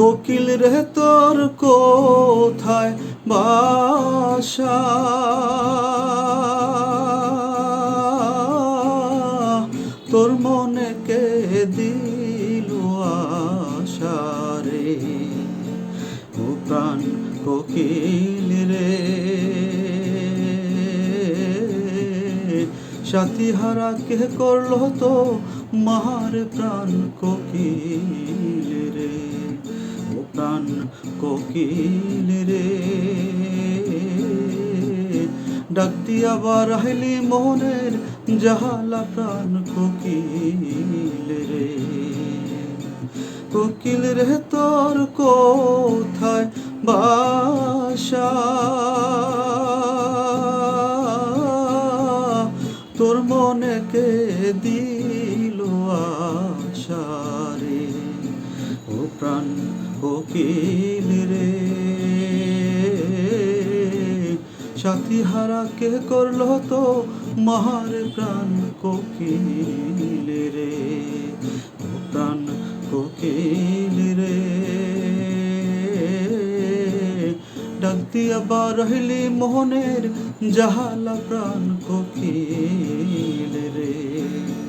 কোকিল রে, তোর কোথায় বাসা? তোর মনে কে দিল আশা রে? ও প্রাণ কোকিল রে। সাথী হারা কে করল তো মার প্রাণ কোকিল রে? প্রাণ কোকিল রে। ডাক দিয়া বারাইলি মোহনের জাহালা প্রাণ কোকিল রে। কোকিল রে, তোর কোথায় বাসা? তোর মনে কে দিল? প্রাণ কোকিল রে। সাথী হারা কে করল তো মহার প্রাণ কোকিল রে? প্রাণ কোকিল রে। ডাক দিয়া বারহিলি মোহনের জাহালা প্রাণ কোকিল রে।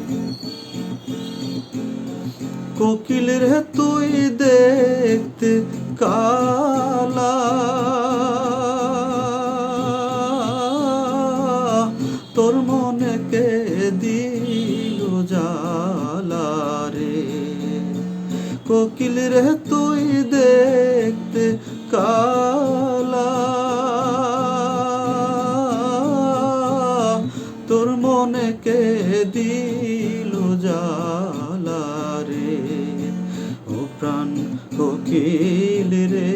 কোকিল রে তুই দেখতে কালা। তোর মনে কে দিল জালা রে? কোকিল রে তুই দেখতে তোর মনে কে দিল জালা রে ও প্রাণ কোকিল রে।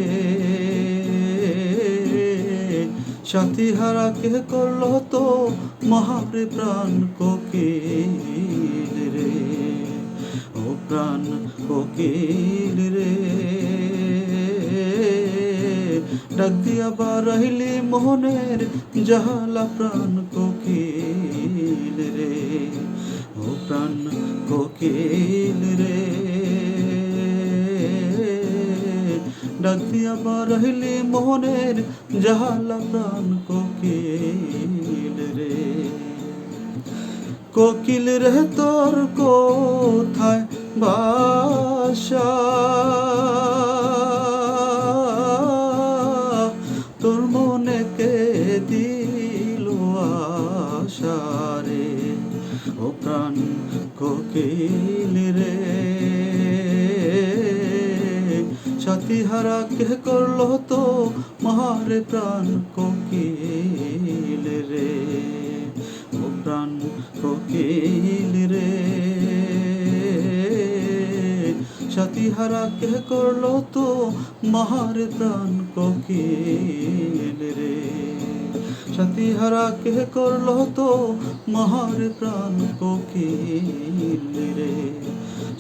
সাথী হারা কে করল তো মহারে প্রাণ কোকিল রে, ও প্রাণ কোকিল রে। ডাক দিয়া বারাইলি মোহনের, জাহালা প্রাণ কোকিল রে, ও প্রাণ কোকিল রে। বারাইলি মোহনের জাহালা প্রাণ কোকিল রে। কোকিল রে, তোর কোথায় বাসা? তোর প্রাণ কোকিল রে। সাথী হারা কে করল তো মহারে প্রাণ কোকিল রে। ও প্রাণ কোকিল রে। সাথী হারা কে করল তো মহার প্রাণ কোকিল রে। সাথী হারা কে করল তো মহার প্রাণ কোকিল রে?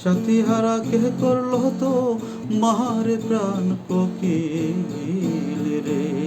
সাথী হারা কে করল তো মহার প্রাণ কোকিল রে?